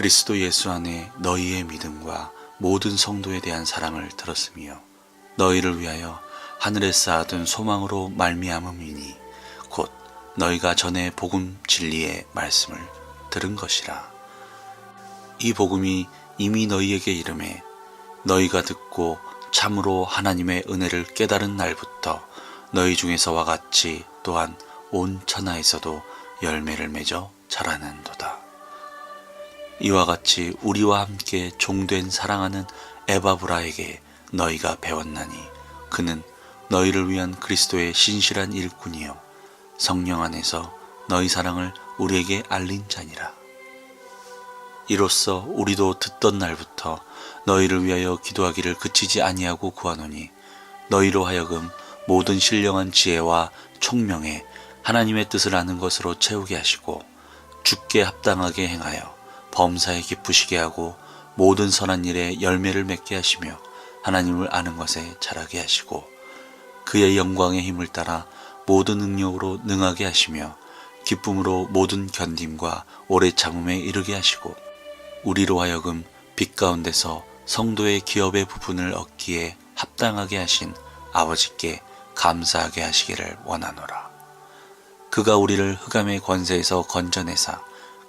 그리스도 예수 안에 너희의 믿음과 모든 성도에 대한 사랑을 들었으며 너희를 위하여 하늘에 쌓아둔 소망으로 말미암음이니 곧 너희가 전에 복음 진리의 말씀을 들은 것이라. 이 복음이 이미 너희에게 이름에 너희가 듣고 참으로 하나님의 은혜를 깨달은 날부터 너희 중에서와 같이 또한 온 천하에서도 열매를 맺어 자라는도다. 이와 같이 우리와 함께 종된 사랑하는 에바브라에게 너희가 배웠나니 그는 너희를 위한 그리스도의 신실한 일꾼이요 성령 안에서 너희 사랑을 우리에게 알린 자니라. 이로써 우리도 듣던 날부터 너희를 위하여 기도하기를 그치지 아니하고 구하노니 너희로 하여금 모든 신령한 지혜와 총명에 하나님의 뜻을 아는 것으로 채우게 하시고 죽게 합당하게 행하여 범사에 기쁘시게 하고 모든 선한 일에 열매를 맺게 하시며 하나님을 아는 것에 자라게 하시고 그의 영광의 힘을 따라 모든 능력으로 능하게 하시며 기쁨으로 모든 견딤과 오래 참음에 이르게 하시고 우리로 하여금 빛 가운데서 성도의 기업의 부분을 얻기에 합당하게 하신 아버지께 감사하게 하시기를 원하노라. 그가 우리를 흑암의 권세에서 건져내사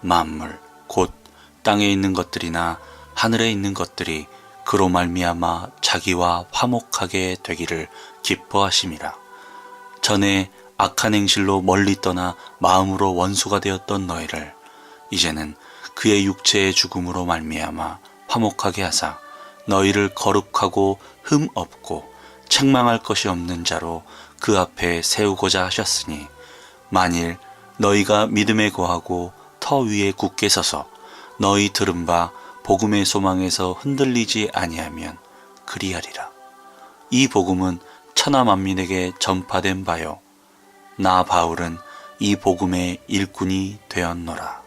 만물 곧 땅에 있는 것들이나 하늘에 있는 것들이 그로 말미암아 자기와 화목하게 되기를 기뻐하심이라. 전에 악한 행실로 멀리 떠나 마음으로 원수가 되었던 너희를 이제는 그의 육체의 죽음으로 말미암아 화목하게 하사 너희를 거룩하고 흠 없고 책망할 것이 없는 자로 그 앞에 세우고자 하셨으니 만일 너희가 믿음에 거하고 터 위에 굳게 서서 너희 들은 바 복음의 소망에서 흔들리지 아니하면 그리하리라. 이 복음은 천하 만민에게 전파된 바요. 나 바울은 이 복음의 일꾼이 되었노라.